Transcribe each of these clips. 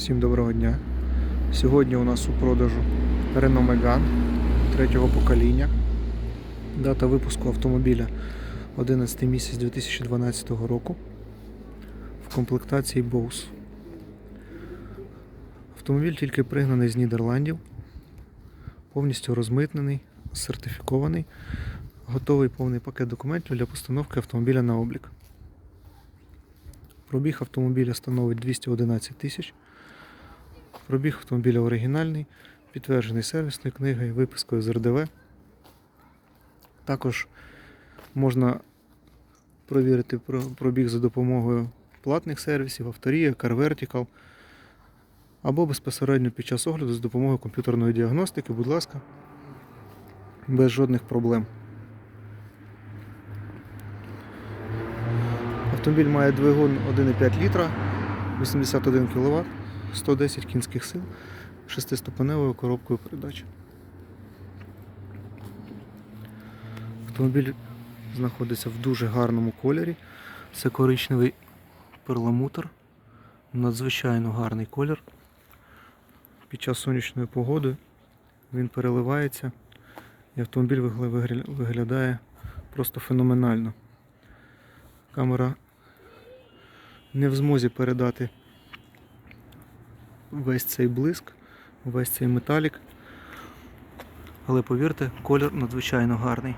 Всім доброго дня. Сьогодні у нас у продажу Renault Megane третього покоління. Дата випуску автомобіля 11 місяць 2012 року в комплектації Bose. Автомобіль тільки пригнаний з Нідерландів, повністю розмитнений, сертифікований, готовий повний пакет документів для постановки автомобіля на облік. Пробіг автомобіля становить 211 тисяч. Пробіг автомобіля оригінальний, підтверджений сервісною книгою, випискою з РДВ. Також можна провірити пробіг за допомогою платних сервісів, авторія, CarVertical або безпосередньо під час огляду за допомогою комп'ютерної діагностики, будь ласка, без жодних проблем. Автомобіль має двигун 1,5 літра, 81 кВт, 110 кінських сил, шестиступеневою коробкою передач. Автомобіль знаходиться в дуже гарному кольорі. Це коричневий перламутр. Надзвичайно гарний колір. Під час сонячної погоди він переливається і автомобіль вигля- вигля- виглядає просто феноменально. Камера не в змозі передати весь цей блиск, весь цей металік. Але повірте, колір надзвичайно гарний.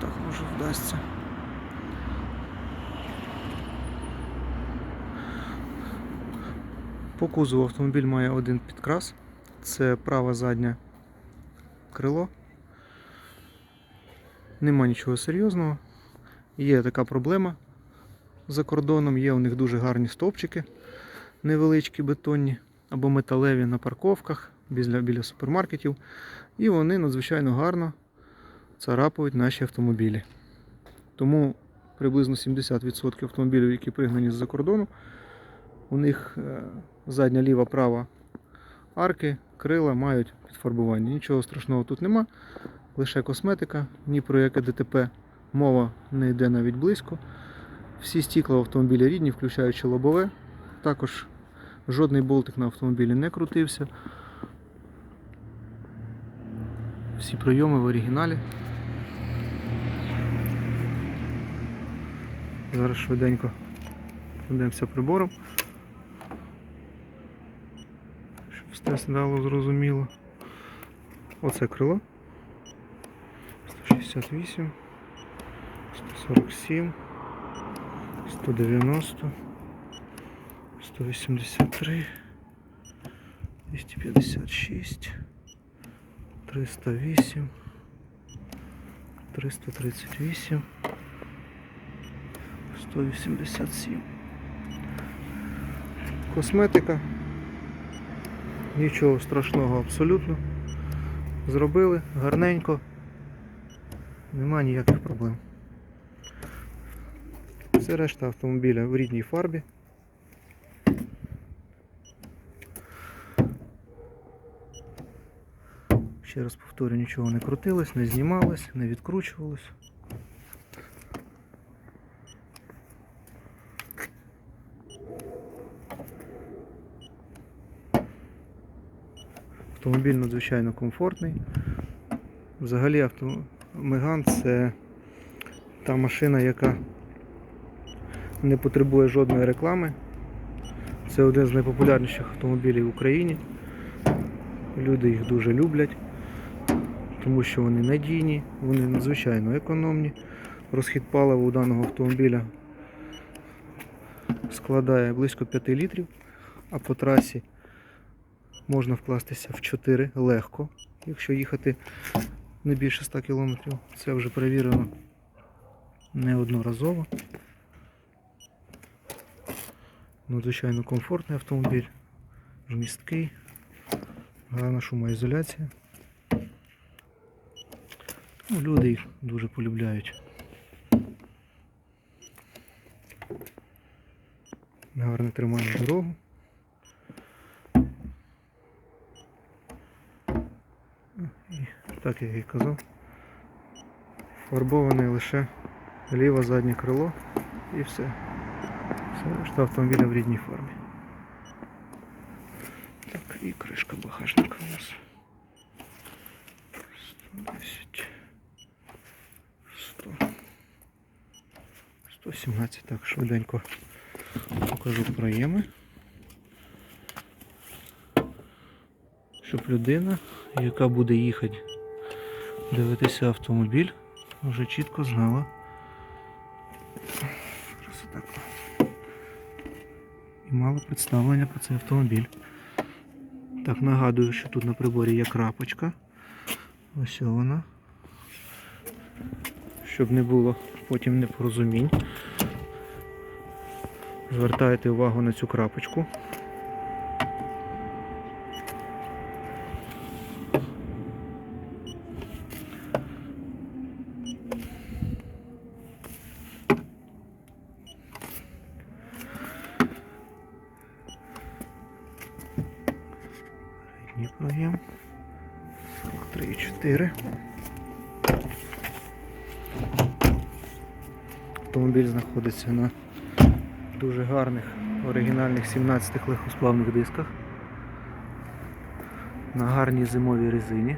Так може вдасться. По кузову автомобіль має один підкрас. Це праве заднє крило. Нема нічого серйозного. Є така проблема за кордоном, є у них дуже гарні стовпчики, невеличкі бетонні або металеві на парковках біля, біля супермаркетів. І вони надзвичайно гарно царапають наші автомобілі. Тому приблизно 70% автомобілів, які пригнані з-за кордону, у них е, задня ліва права арки, крила мають підфарбування. Нічого страшного тут нема, лише косметика, ні про яке ДТП мова не йде навіть близько. Всі стікла в автомобілі рідні, включаючи лобове. Також жодний болтик на автомобілі не крутився. Всі прийоми в оригіналі. Зараз швиденько пройдемося прибором. Щоб все стало зрозуміло. Оце крило. 168, 147, 190, 183, 256, 308, 338, 187. Косметика. Нічого страшного абсолютно. Зробили гарненько. Нема ніяких проблем. Все решта автомобіля в рідній фарбі. Ще раз повторю, нічого не крутилось, не знімалось, не відкручувалось. Автомобіль надзвичайно комфортний. Взагалі авто... Меган це та машина, яка не потребує жодної реклами. Це один з найпопулярніших автомобілів в Україні. Люди їх дуже люблять, тому що вони надійні, вони надзвичайно економні. Розхід палива у даного автомобіля складає близько 5 літрів, а по трасі можна вкластися в 4 легко, якщо їхати не більше 100 км. Це вже перевірено неодноразово. Надзвичайно комфортний автомобіль, вмісткий, гарна шумоізоляція. Ну, люди їх дуже полюбляють. Гарне тримання дорогу. Так як я і казав, фарбоване лише ліве заднє крило і все. Решта автомобіля в рідній формі. Так, і кришка багажника у нас. 110. 100. 117. Так, швиденько покажу проєми. Щоб людина, яка буде їхати дивитися автомобіль, вже чітко знала. Красота. І мала представлення про цей автомобіль. Так, нагадую, що тут на приборі є крапочка. Ось вона. Щоб не було потім непорозумінь. Звертайте увагу на цю крапочку. 43,4. Автомобіль знаходиться на дуже гарних оригінальних 17 легкосплавних дисках. На гарній зимовій резині.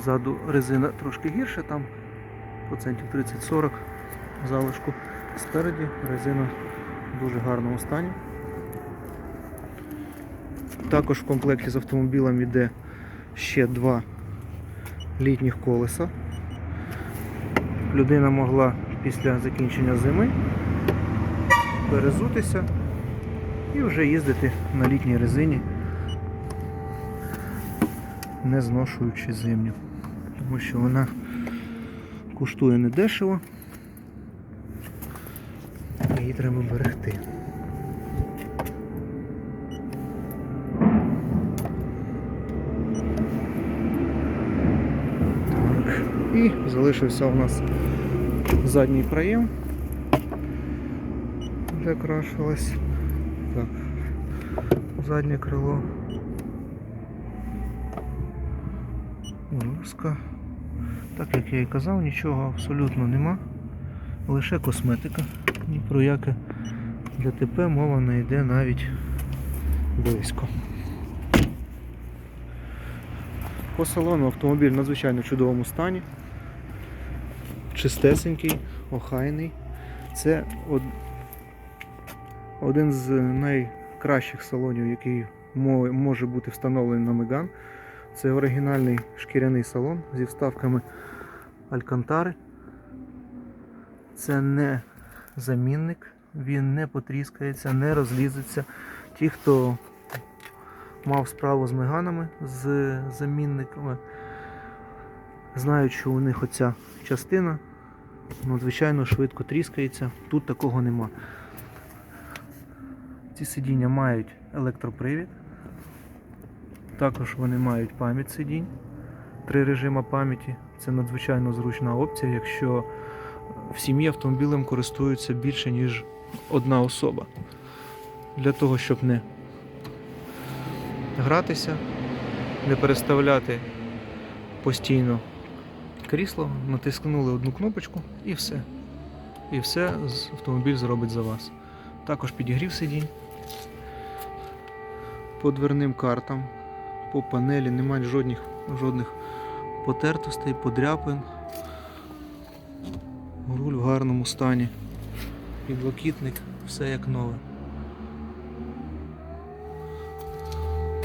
Ззаду резина трошки гірша, там процентів 30-40 залишку. Спереді резина в дуже гарному стані. Також в комплекті з автомобілем йде ще два літніх колеса. Людина могла після закінчення зими перезутися і вже їздити на літній резині, не зношуючи зимню. Тому що вона коштує недешево, її треба берегти. Залишився у нас задній проєм. Де крашилось. Так. Заднє крило. Руска. Так як я і казав, нічого абсолютно нема. Лише косметика. Ні про яке ДТП мова не йде навіть близько. По салону автомобіль в надзвичайно чудовому стані. Чистесенький, охайний. Це од- один з найкращих салонів, який може бути встановлений на Меган. Це оригінальний шкіряний салон зі вставками Алькантари. Це не замінник, він не потріскається, не розлізеться. Ті, хто мав справу з меганами, з замінниками, знають, що у них оця частина надзвичайно швидко тріскається. Тут такого нема. Ці сидіння мають електропривід. Також вони мають пам'ять сидінь. Три режима пам'яті. Це надзвичайно зручна опція, якщо в сім'ї автомобілем користуються більше, ніж одна особа. Для того, щоб не гратися, не переставляти постійно крісло, натискнули одну кнопочку і все. І все автомобіль зробить за вас. Також підігрів сидінь. По дверним картам, по панелі немає жодних, жодних потертостей, подряпин. Руль в гарному стані. Підлокітник, все як нове.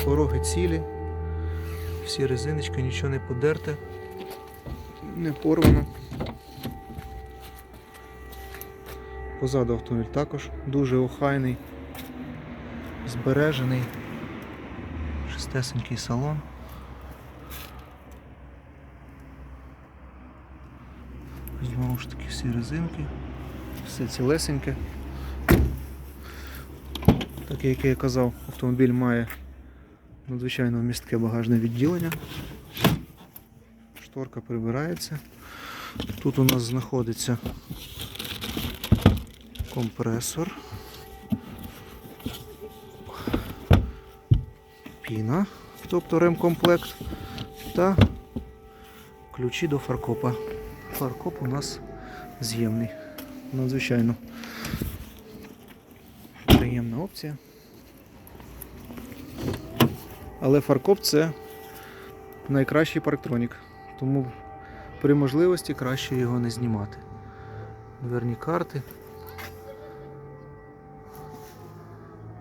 Пороги цілі, всі резиночки, нічого не подерте, не порвано. Позаду автомобіль також дуже охайний, збережений, шестесенький салон. Знову ж таки всі резинки, все цілесеньке. Так як я казав, автомобіль має надзвичайно вмістке багажне відділення. Шторка прибирається. Тут у нас знаходиться компресор, піна, тобто ремкомплект та ключі до фаркопа. Фаркоп у нас з'ємний. Надзвичайно приємна опція. Але фаркоп це найкращий парктронік, тому при можливості краще його не знімати. Дверні карти.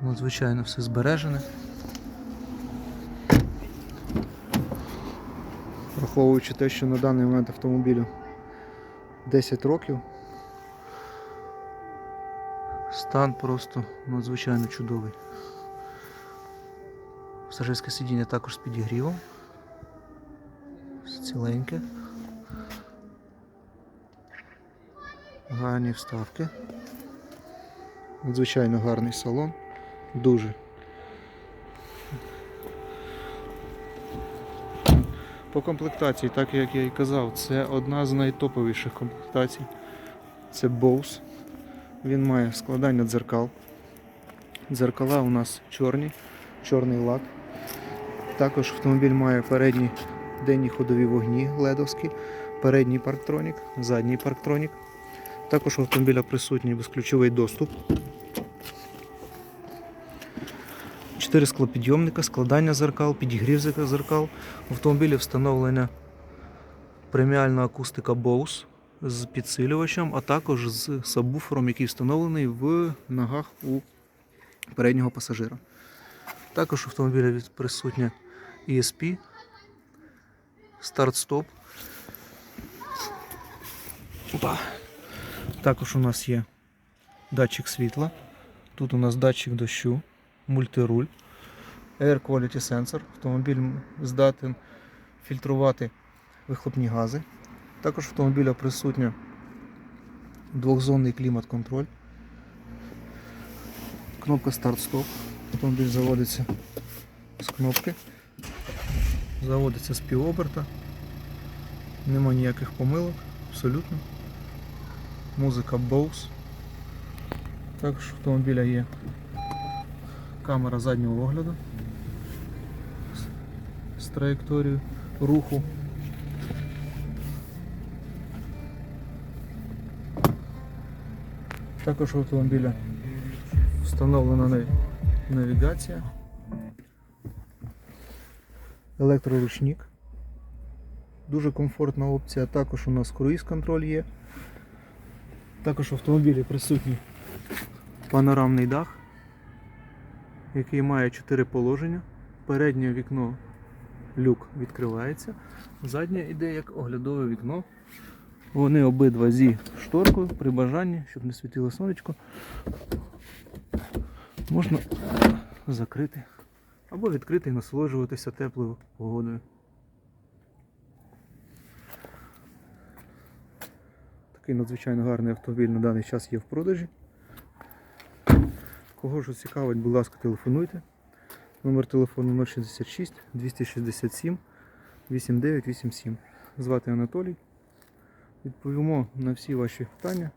Надзвичайно все збережене. Враховуючи те, що на даний момент автомобілю 10 років. Стан просто надзвичайно чудовий. Пасажирське сидіння також з підігрівом. Ціленьке. Гарні вставки. Надзвичайно гарний салон. Дуже. По комплектації, так як я і казав, це одна з найтоповіших комплектацій. Це Bose. Він має складання дзеркал. Дзеркала у нас чорні, чорний лак. Також автомобіль має передні денні ходові вогні ледовські, передній парктронік, задній парктронік. Також у автомобіля присутній безключовий доступ. Чотири склопідйомника, складання зеркал, підігрів зеркал. В автомобілі встановлена преміальна акустика Bose з підсилювачем, а також з сабвуфером, який встановлений в ногах у переднього пасажира. Також у автомобіля від- присутня ESP, старт-стоп. Також у нас є датчик світла. Тут у нас датчик дощу, мультируль, Air Quality Sensor. Автомобіль здатен фільтрувати вихлопні гази. Також в автомобіля присутня двохзонний клімат-контроль. Кнопка старт-стоп. Автомобіль заводиться з кнопки. Заводиться з півоберта. Нема ніяких помилок, абсолютно. Музика Bose. Також в автомобіля є камера заднього огляду з- траєкторією руху. Також у автомобіля встановлена навігація, електроручник. Дуже комфортна опція. Також у нас круїз-контроль є. Також в автомобілі присутній панорамний дах, який має 4 положення. Переднє вікно люк відкривається, заднє йде як оглядове вікно. Вони обидва зі шторкою при бажанні, щоб не світило сонечко. Можна закрити або відкрити і насолоджуватися теплою погодою. Такий надзвичайно гарний автомобіль на даний час є в продажі. Кого ж цікавить, будь ласка, телефонуйте. Номер телефону 066 267 8987. Звати Анатолій. Відповімо на всі ваші питання.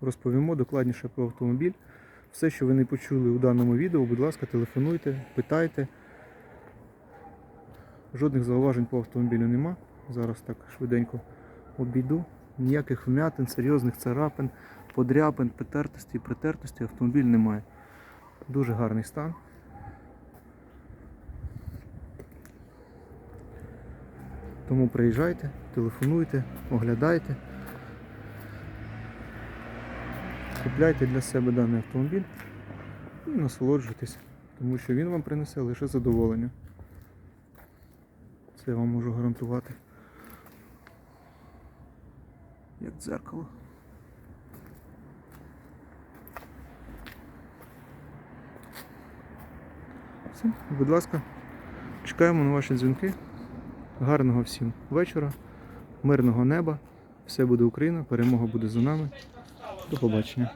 Розповімо докладніше про автомобіль. Все, що ви не почули у даному відео, будь ласка, телефонуйте, питайте. Жодних зауважень по автомобілю нема. Зараз так швиденько обійду. Ніяких вмятин, серйозних царапин, подряпин, потертості, притертості автомобіль немає. Дуже гарний стан. Тому приїжджайте, телефонуйте, оглядайте. Купляйте для себе даний автомобіль і насолоджуйтесь, тому що він вам принесе лише задоволення. Це я вам можу гарантувати. Як дзеркало. Все, будь ласка, чекаємо на ваші дзвінки. Гарного всім вечора, мирного неба. Все буде Україна, перемога буде за нами. До побачення.